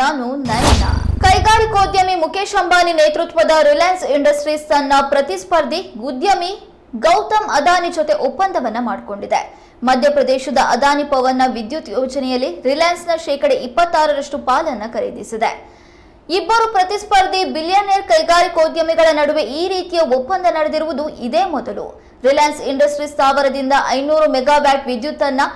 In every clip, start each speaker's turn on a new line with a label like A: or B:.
A: ನಾನು ನಯನ. ಕೈಗಾರಿಕೋದ್ಯಮಿ ಮುಖೇಶ್ ಅಂಬಾನಿ ನೇತೃತ್ವದ ರಿಲಯನ್ಸ್ ಇಂಡಸ್ಟ್ರೀಸ್ ತನ್ನ ಪ್ರತಿಸ್ಪರ್ಧಿ ಉದ್ಯಮಿ ಗೌತಮ್ ಅದಾನಿ ಜೊತೆ ಒಪ್ಪಂದವನ್ನ ಮಾಡಿಕೊಂಡಿದೆ. ಮಧ್ಯಪ್ರದೇಶದ ಅದಾನಿ ಪವನ್ನ ವಿದ್ಯುತ್ ಯೋಜನೆಯಲ್ಲಿ ರಿಲಯನ್ಸ್ನ ಶೇಕಡ ಇಪ್ಪತ್ತಾರರಷ್ಟು ಪಾಲನ್ನ ಖರೀದಿಸಿದೆ. ಇಬ್ಬರು ಪ್ರತಿಸ್ಪರ್ಧಿ ಬಿಲಿಯನೇರ್ ಕೈಗಾರಿಕೋದ್ಯಮಿಗಳ ನಡುವೆ ಈ ರೀತಿಯ ಒಪ್ಪಂದ ನಡೆದಿರುವುದು ಇದೇ ಮೊದಲು. ರಿಲಯನ್ಸ್ ಇಂಡಸ್ಟ್ರೀಸ್ ಸ್ಥಾವರದಿಂದ ಐನೂರು ಮೆಗಾವ್ಯಾಟ್ ವಿದ್ಯುತ್ ಅನ್ನ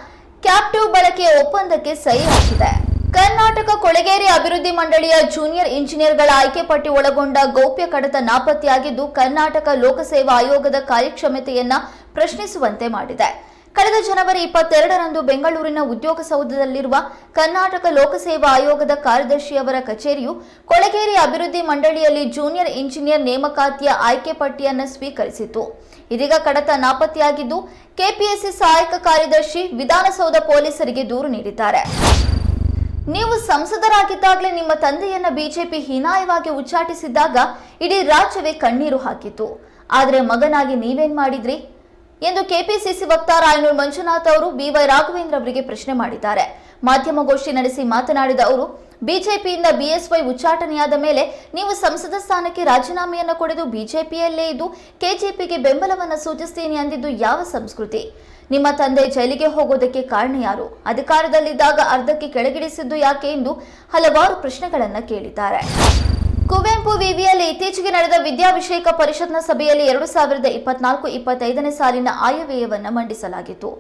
A: ಕ್ಯಾಪ್ಟಿವ್ ಬಳಕೆಯ ಒಪ್ಪಂದಕ್ಕೆ ಸಹಿ ಹಾಕಿದೆ. ಕರ್ನಾಟಕ ಕೊಳಗೇರಿ ಅಭಿವೃದ್ಧಿ ಮಂಡಳಿಯ ಜೂನಿಯರ್ ಇಂಜಿನಿಯರ್ಗಳ ಆಯ್ಕೆ ಪಟ್ಟಿ ಒಳಗೊಂಡ ಗೌಪ್ಯ ಕಡತ ನಾಪತ್ತೆಯಾಗಿದ್ದು, ಕರ್ನಾಟಕ ಲೋಕಸೇವಾ ಆಯೋಗದ ಕಾರ್ಯಕ್ಷಮತೆಯನ್ನ ಪ್ರಶ್ನಿಸುವಂತೆ ಮಾಡಿದೆ. ಕಳೆದ ಜನವರಿ ಇಪ್ಪತ್ತೆರಡರಂದು ಬೆಂಗಳೂರಿನ ಉದ್ಯೋಗ ಸೌಧದಲ್ಲಿರುವ ಕರ್ನಾಟಕ ಲೋಕಸೇವಾ ಆಯೋಗದ ಕಾರ್ಯದರ್ಶಿಯವರ ಕಚೇರಿಯು ಕೊಳಗೇರಿ ಅಭಿವೃದ್ಧಿ ಮಂಡಳಿಯಲ್ಲಿ ಜೂನಿಯರ್ ಇಂಜಿನಿಯರ್ ನೇಮಕಾತಿಯ ಆಯ್ಕೆ ಪಟ್ಟಿಯನ್ನು ಸ್ವೀಕರಿಸಿತು ಇದೀಗ ಕಡತ ನಾಪತ್ತೆಯಾಗಿದ್ದು, ಕೆಪಿಎಸ್ಸಿ ಸಹಾಯಕ ಕಾರ್ಯದರ್ಶಿ ವಿಧಾನಸೌಧ ಪೊಲೀಸರಿಗೆ ದೂರು ನೀಡಿದ್ದಾರೆ. ನೀವು ಸಂಸದರಾಗಿದ್ದಾಗಲೇ ನಿಮ್ಮ ತಂದೆಯನ್ನ ಬಿಜೆಪಿ ಹೀನಾಯವಾಗಿ ಉಚ್ಚಾಟಿಸಿದ್ದಾಗ ಇಡೀ ರಾಜ್ಯವೇ ಕಣ್ಣೀರು ಹಾಕಿತು ಆದರೆ ಮಗನಾಗಿ ನೀವೇನ್ ಮಾಡಿದ್ರಿ? ಎಂದು ಕೆಪಿಸಿಸಿ ವಕ್ತಾರ ಆಯನೂರು ಮಂಜುನಾಥ್ ಅವರು ಬಿವೈ ರಾಘವೇಂದ್ರ ಅವರಿಗೆ ಪ್ರಶ್ನೆ ಮಾಡಿದ್ದಾರೆ. ಮಾಧ್ಯಮಗೋಷ್ಠಿ ನಡೆಸಿ ಮಾತನಾಡಿದ ಅವರು ಬಿಜೆಪಿಯಿಂದ ಬಿಎಸ್ವೈ ಉಚ್ಚಾಟನೆಯಾದ ಮೇಲೆ ನೀವು ಸಂಸದ ಸ್ಥಾನಕ್ಕೆ ರಾಜೀನಾಮೆಯನ್ನು ಕೊಡೆದು ಬಿಜೆಪಿಯಲ್ಲೇ ಇದ್ದು ಕೆಜೆಪಿಗೆ ಬೆಂಬಲವನ್ನು ಸೂಚಿಸ್ತೀನಿ ಅಂದಿದ್ದು ಯಾವ ಸಂಸ್ಕೃತಿ? ನಿಮ್ಮ ತಂದೆ ಜೈಲಿಗೆ ಹೋಗೋದಕ್ಕೆ ಕಾರಣ ಯಾರು? ಅಧಿಕಾರದಲ್ಲಿದ್ದಾಗ ಅರ್ಧಕ್ಕೆ ಕೆಳಗಿಳಿಸಿದ್ದು ಯಾಕೆ ಎಂದು ಹಲವಾರು ಪ್ರಶ್ನೆಗಳನ್ನು ಕೇಳಿದ್ದಾರೆ. ಕುವೆಂಪು ವಿವಿಯಲ್ಲಿ ಇತ್ತೀಚೆಗೆ ನಡೆದ ವಿದ್ಯಾಭಿಷೇಕ ಪರಿಷತ್ನ ಸಭೆಯಲ್ಲಿ ಎರಡು ಸಾವಿರದ ಇಪ್ಪತ್ನಾಲ್ಕು ಇಪ್ಪತ್ತೈದನೇ ಸಾಲಿನ ಆಯವ್ಯಯವನ್ನು ಮಂಡಿಸಲಾಗಿತ್ತು.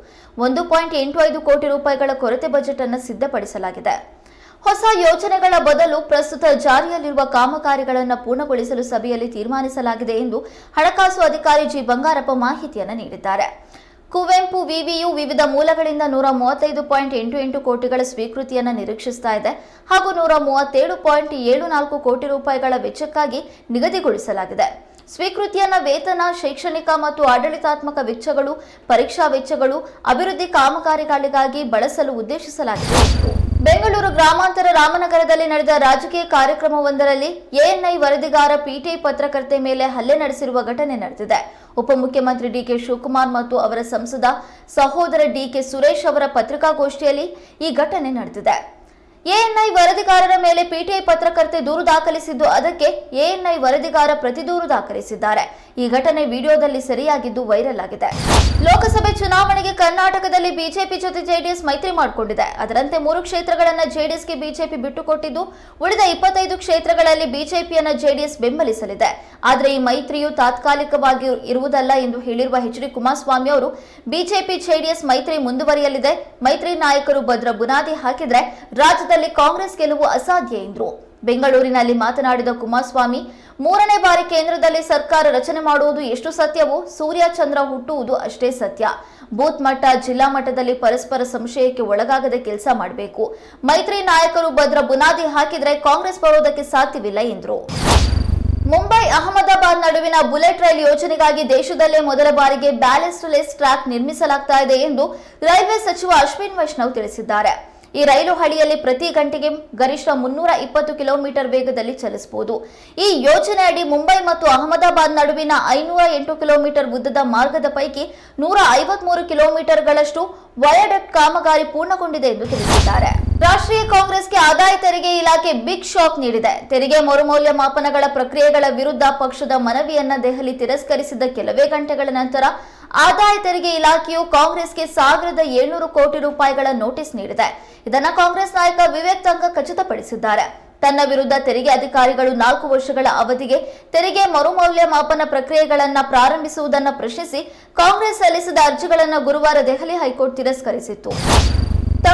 A: ಒಂದು ಪಾಯಿಂಟ್ ಎಂಟು ಐದು ಕೋಟಿ ರೂಪಾಯಿಗಳ ಕೊರತೆ ಬಜೆಟ್ ಅನ್ನು ಸಿದ್ಧಪಡಿಸಲಾಗಿದೆ. ಹೊಸ ಯೋಜನೆಗಳ ಬದಲು ಪ್ರಸ್ತುತ ಜಾರಿಯಲ್ಲಿರುವ ಕಾಮಗಾರಿಗಳನ್ನು ಪೂರ್ಣಗೊಳಿಸಲು ಸಭೆಯಲ್ಲಿ ತೀರ್ಮಾನಿಸಲಾಗಿದೆ ಎಂದು ಹಣಕಾಸು ಅಧಿಕಾರಿ ಜಿ. ಬಂಗಾರಪ್ಪ ಮಾಹಿತಿಯನ್ನು ನೀಡಿದ್ದಾರೆ. ಕುವೆಂಪು ವಿವಿಯು ವಿವಿಧ ಮೂಲಗಳಿಂದ ನೂರ ಮೂವತ್ತೈದು ಪಾಯಿಂಟ್ ಎಂಟು ಎಂಟು ಕೋಟಿಗಳ ಸ್ವೀಕೃತಿಯನ್ನು ನಿರೀಕ್ಷಿಸ್ತಾ ಇದೆ ಹಾಗೂ ನೂರ ಮೂವತ್ತೇಳು ಪಾಯಿಂಟ್ ಏಳು ನಾಲ್ಕು ಕೋಟಿ ರೂಪಾಯಿಗಳ ವೆಚ್ಚಕ್ಕಾಗಿ ನಿಗದಿಗೊಳಿಸಲಾಗಿದೆ. ಸ್ವೀಕೃತಿಯನ್ನ ವೇತನ, ಶೈಕ್ಷಣಿಕ ಮತ್ತು ಆಡಳಿತಾತ್ಮಕ ವೆಚ್ಚಗಳು, ಪರೀಕ್ಷಾ ವೆಚ್ಚಗಳು ಅಭಿವೃದ್ಧಿ ಕಾಮಗಾರಿಗಳಿಗಾಗಿ ಬಳಸಲು ಉದ್ದೇಶಿಸಲಾಗಿದೆ. ಬೆಂಗಳೂರು ಗ್ರಾಮಾಂತರ ರಾಮನಗರದಲ್ಲಿ ನಡೆದ ರಾಜಕೀಯ ಕಾರ್ಯಕ್ರಮವೊಂದರಲ್ಲಿ ಎಎನ್ಐ ವರದಿಗಾರ ಪಿಟಿಐ ಪತ್ರಕರ್ತೆ ಮೇಲೆ ಹಲ್ಲೆ ನಡೆಸಿರುವ ಘಟನೆ ನಡೆದಿದೆ. ಉಪಮುಖ್ಯಮಂತ್ರಿ ಡಿಕೆ ಶಿವಕುಮಾರ್ ಮತ್ತು ಅವರ ಸಂಸದ ಸಹೋದರ ಡಿಕೆ ಸುರೇಶ್ ಅವರ ಪತ್ರಿಕಾಗೋಷ್ಠಿಯಲ್ಲಿ ಈ ಘಟನೆ ನಡೆದಿದೆ. ಎಎನ್ಐ ವರದಿಗಾರರ ಮೇಲೆ ಪಿಟಿಐ ಪತ್ರಕರ್ತೆ ದೂರು ದಾಖಲಿಸಿದ್ದು ಅದಕ್ಕೆ ಎಎನ್ಐ ವರದಿಗಾರ ಪ್ರತಿ ದೂರು ದಾಖಲಿಸಿದ್ದಾರೆ. ಈ ಘಟನೆ ವಿಡಿಯೋದಲ್ಲಿ ಸರಿಯಾಗಿದ್ದು ವೈರಲ್ ಆಗಿದೆ. ಲೋಕಸಭೆ ಚುನಾವಣೆಗೆ ಕರ್ನಾಟಕದಲ್ಲಿ ಬಿಜೆಪಿ ಜೊತೆ ಜೆಡಿಎಸ್ ಮೈತ್ರಿ ಮಾಡಿಕೊಂಡಿದೆ. ಅದರಂತೆ ಮೂರು ಕ್ಷೇತ್ರಗಳನ್ನು ಜೆಡಿಎಸ್ಗೆ ಬಿಜೆಪಿ ಬಿಟ್ಟುಕೊಟ್ಟಿದ್ದು, ಉಳಿದ ಇಪ್ಪತ್ತೈದು ಕ್ಷೇತ್ರಗಳಲ್ಲಿ ಬಿಜೆಪಿಯನ್ನ ಜೆಡಿಎಸ್ ಬೆಂಬಲಿಸಲಿದೆ. ಆದರೆ ಈ ಮೈತ್ರಿಯು ತಾತ್ಕಾಲಿಕವಾಗಿ ಇರುವುದಲ್ಲ ಎಂದು ಹೇಳಿರುವ ಎಚ್ ಡಿ ಕುಮಾರಸ್ವಾಮಿ ಅವರು, ಬಿಜೆಪಿ ಜೆಡಿಎಸ್ ಮೈತ್ರಿ ಮುಂದುವರಿಯಲಿದೆ. ಮೈತ್ರಿ ನಾಯಕರು ಭದ್ರ ಬುನಾದಿ ಹಾಕಿದ್ರೆ ರಾಜ್ಯದಲ್ಲಿ ಕಾಂಗ್ರೆಸ್ ಗೆಲುವು ಅಸಾಧ್ಯ ಎಂದರು. ಬೆಂಗಳೂರಿನಲ್ಲಿ ಮಾತನಾಡಿದ ಕುಮಾರಸ್ವಾಮಿ, ಮೂರನೇ ಬಾರಿ ಕೇಂದ್ರದಲ್ಲಿ ಸರ್ಕಾರ ರಚನೆ ಮಾಡುವುದು ಎಷ್ಟು ಸತ್ಯವೋ ಸೂರ್ಯ ಚಂದ್ರ ಹುಟ್ಟುವುದು ಅಷ್ಟೇ ಸತ್ಯ. ಬೂತ್ ಮಟ್ಟ, ಜಿಲ್ಲಾ ಮಟ್ಟದಲ್ಲಿ ಪರಸ್ಪರ ಸಂಶಯಕ್ಕೆ ಒಳಗಾಗದೆ ಕೆಲಸ ಮಾಡಬೇಕು. ಮೈತ್ರಿ ನಾಯಕರು ಭದ್ರ ಬುನಾದಿ ಹಾಕಿದರೆ ಕಾಂಗ್ರೆಸ್ ಬರೋದಕ್ಕೆ ಸಾಧ್ಯವಿಲ್ಲ ಎಂದರು. ಮುಂಬೈ, ಅಹಮದಾಬಾದ್ ನಡುವಿನ ಬುಲೆಟ್ ರೈಲ್ ಯೋಜನೆಗಾಗಿ ದೇಶದಲ್ಲೇ ಮೊದಲ ಬಾರಿಗೆ ಬ್ಯಾಲೆಸ್ಟ್ ಲೆಸ್ ಟ್ರ್ಯಾಕ್ ನಿರ್ಮಿಸಲಾಗ್ತಾ ಇದೆ ಎಂದು ರೈಲ್ವೆ ಸಚಿವ ಅಶ್ವಿನ್ ವೈಷ್ಣವ್ ತಿಳಿಸಿದ್ದಾರೆ. ಈ ರೈಲು ಹಳಿಯಲ್ಲಿ ಪ್ರತಿ ಗಂಟೆಗೆ ಗರಿಷ್ಠ ಮುನ್ನೂರ ಇಪ್ಪತ್ತು ಕಿಲೋಮೀಟರ್ ವೇಗದಲ್ಲಿ ಚಲಿಸಬಹುದು. ಈ ಯೋಜನೆ ಅಡಿ ಮುಂಬೈ ಮತ್ತು ಅಹಮದಾಬಾದ್ ನಡುವಿನ ಐನೂರ ಎಂಟು ಕಿಲೋಮೀಟರ್ ಉದ್ದದ ಮಾರ್ಗದ ಪೈಕಿ ನೂರ ಐವತ್ಮೂರು ಕಿಲೋಮೀಟರ್ಗಳಷ್ಟು ವಯಡಕ್ಟ್ ಕಾಮಗಾರಿ ಪೂರ್ಣಗೊಂಡಿದೆ ಎಂದು ತಿಳಿಸಿದ್ದಾರೆ. ರಾಷ್ಟ್ರೀಯ ಕಾಂಗ್ರೆಸ್ಗೆ ಆದಾಯ ತೆರಿಗೆ ಇಲಾಖೆ ಬಿಗ್ ಶಾಕ್ ನೀಡಿದೆ. ತೆರಿಗೆ ಮರುಮೌಲ್ಯಮಾಪನಗಳ ಪ್ರಕ್ರಿಯೆಗಳ ವಿರುದ್ಧ ಪಕ್ಷದ ಮನವಿಯನ್ನ ದೆಹಲಿ ತಿರಸ್ಕರಿಸಿದ ಕೆಲವೇ ಗಂಟೆಗಳ ನಂತರ ಆದಾಯ ತೆರಿಗೆ ಇಲಾಖೆಯು ಕಾಂಗ್ರೆಸ್ಗೆ ಸಾವಿರದ ಏಳ್ನೂರು ಕೋಟಿ ರೂಪಾಯಿಗಳ ನೋಟಿಸ್ ನೀಡಿದೆ. ಇದನ್ನ ಕಾಂಗ್ರೆಸ್ ನಾಯಕ ವಿವೇಕ್ ತಂಗ ಖಚಿತಪಡಿಸಿದ್ದಾರೆ. ತನ್ನ ವಿರುದ್ಧ ತೆರಿಗೆ ಅಧಿಕಾರಿಗಳು ನಾಲ್ಕು ವರ್ಷಗಳ ಅವಧಿಗೆ ತೆರಿಗೆ ಮರುಮೌಲ್ಯಮಾಪನ ಪ್ರಕ್ರಿಯೆಗಳನ್ನ ಪ್ರಾರಂಭಿಸುವುದನ್ನು ಪ್ರಶ್ನಿಸಿ ಕಾಂಗ್ರೆಸ್ ಸಲ್ಲಿಸಿದ ಅರ್ಜಿಗಳನ್ನು ಗುರುವಾರ ದೆಹಲಿ ಹೈಕೋರ್ಟ್ ತಿರಸ್ಕರಿಸಿತ್ತು.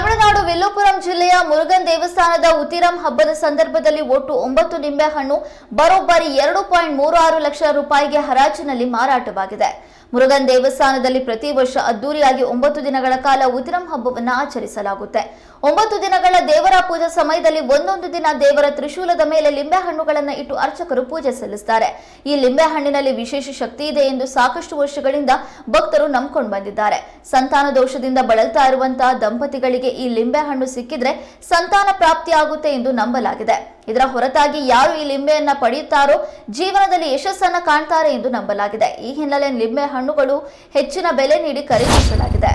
A: ತಮಿಳುನಾಡು ವಿಲ್ಲುಪುರಂ ಜಿಲ್ಲೆಯ ಮುರುಗನ್ ದೇವಸ್ಥಾನದ ಉತಿರಂ ಹಬ್ಬದ ಸಂದರ್ಭದಲ್ಲಿ ಒಟ್ಟು ಒಂಬತ್ತು ನಿಂಬೆಹಣ್ಣು, ಬರೋಬ್ಬರಿ ಎರಡು ಪಾಯಿಂಟ್ ಮೂರು ಆರು ಲಕ್ಷ ರೂಪಾಯಿಗೆ ಹರಾಜಿನಲ್ಲಿ ಮಾರಾಟವಾಗಿದೆ. ಮುರುಗನ್ ದೇವಸ್ಥಾನದಲ್ಲಿ ಪ್ರತಿ ವರ್ಷ ಅದ್ದೂರಿಯಾಗಿ ಒಂಬತ್ತು ದಿನಗಳ ಕಾಲ ಉತಿರಂ ಹಬ್ಬವನ್ನು ಆಚರಿಸಲಾಗುತ್ತೆ. ಒಂಬತ್ತು ದಿನಗಳ ದೇವರ ಪೂಜಾ ಸಮಯದಲ್ಲಿ ಒಂದೊಂದು ದಿನ ದೇವರ ತ್ರಿಶೂಲದ ಮೇಲೆ ಲಿಂಬೆಹಣ್ಣುಗಳನ್ನು ಇಟ್ಟು ಅರ್ಚಕರು ಪೂಜೆ ಸಲ್ಲಿಸುತ್ತಾರೆ ಈ ಲಿಂಬೆಹಣ್ಣಿನಲ್ಲಿ ವಿಶೇಷ ಶಕ್ತಿ ಇದೆ ಎಂದು ಸಾಕಷ್ಟು ವರ್ಷಗಳಿಂದ ಭಕ್ತರು ನಂಬ್ಕೊಂಡು ಬಂದಿದ್ದಾರೆ. ಸಂತಾನ ದೋಷದಿಂದ ಬಳಲ್ತಾ ಇರುವಂತಹ ದಂಪತಿಗಳಿಗೆ ಈ ಲಿಂಬೆ ಹಣ್ಣು ಸಿಕ್ಕಿದ್ರೆ ಸಂತಾನ ಪ್ರಾಪ್ತಿಯಾಗುತ್ತೆ ಎಂದು ನಂಬಲಾಗಿದೆ. ಇದರ ಹೊರತಾಗಿ ಯಾರು ಈ ಲಿಂಬೆಯನ್ನ ಪಡೆಯುತ್ತಾರೋ ಜೀವನದಲ್ಲಿ ಯಶಸ್ಸನ್ನ ಕಾಣ್ತಾರೆ ಎಂದು ನಂಬಲಾಗಿದೆ. ಈ ಹಿನ್ನೆಲೆ ಲಿಂಬೆ ಹಣ್ಣುಗಳು ಹೆಚ್ಚಿನ ಬೆಲೆ ನೀಡಿ ಖರೀದಿಸಲಾಗಿದೆ.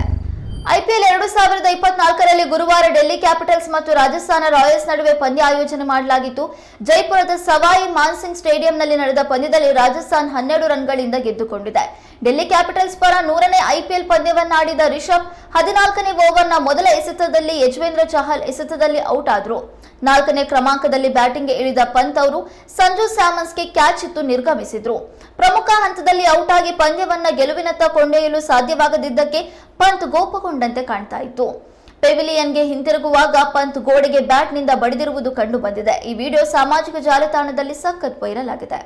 A: ಐಪಿಎಲ್ ಎರಡು ಸಾವಿರದ ಇಪ್ಪತ್ನಾಲ್ಕರಲ್ಲಿ ಗುರುವಾರ ಡೆಲ್ಲಿ ಕ್ಯಾಪಿಟಲ್ಸ್ ಮತ್ತು ರಾಜಸ್ಥಾನ ರಾಯಲ್ಸ್ ನಡುವೆ ಪಂದ್ಯ ಆಯೋಜನೆ ಮಾಡಲಾಗಿತ್ತು. ಜೈಪುರದ ಸವಾಯಿ ಮಾನ್ಸಿಂಗ್ ಸ್ಟೇಡಿಯಂನಲ್ಲಿ ನಡೆದ ಪಂದ್ಯದಲ್ಲಿ ರಾಜಸ್ಥಾನ್ ಹನ್ನೆರಡು ರನ್ಗಳಿಂದ ಗೆದ್ದುಕೊಂಡಿದೆ. ಡೆಲ್ಲಿ ಕ್ಯಾಪಿಟಲ್ಸ್ ಪರ ನೂರನೇ ಐಪಿಎಲ್ ಪಂದ್ಯವನ್ನಾಡಿದ ರಿಷಬ್ ಹದಿನಾಲ್ಕನೇ ಓವರ್ನ ಮೊದಲ ಎಸೆತದಲ್ಲಿ ಯಜವೇಂದ್ರ ಚಹಲ್ ಎಸೆತದಲ್ಲಿ ಔಟ್ ಆದರು. ನಾಲ್ಕನೇ ಕ್ರಮಾಂಕದಲ್ಲಿ ಬ್ಯಾಟಿಂಗ್ಗೆ ಇಳಿದ ಪಂತ್ ಅವರು ಸಂಜು ಸ್ಯಾಮನ್ಸ್ಗೆ ಕ್ಯಾಚ್ ಇತ್ತು ನಿರ್ಗಮಿಸಿದ್ರು. ಪ್ರಮುಖ ಹಂತದಲ್ಲಿ ಔಟ್ ಆಗಿ ಪಂದ್ಯವನ್ನ ಗೆಲುವಿನತ್ತ ಕೊಂಡೊಯ್ಯಲು ಸಾಧ್ಯವಾಗದಿದ್ದಕ್ಕೆ ಪಂತ್ ಗೋಪಗೊಂಡಂತೆ ಕಾಣ್ತಾ ಇತ್ತು. ಪೆವಿಲಿಯನ್ಗೆ ಹಿಂತಿರುಗುವಾಗ ಪಂತ್ ಗೋಡೆಗೆ ಬ್ಯಾಟ್ನಿಂದ ಬಡಿದಿರುವುದು ಕಂಡು ಬಂದಿದೆ ಈ ವಿಡಿಯೋ ಸಾಮಾಜಿಕ ಜಾಲತಾಣದಲ್ಲಿ ಸಖತ್ ವೈರಲ್ ಆಗಿದೆ.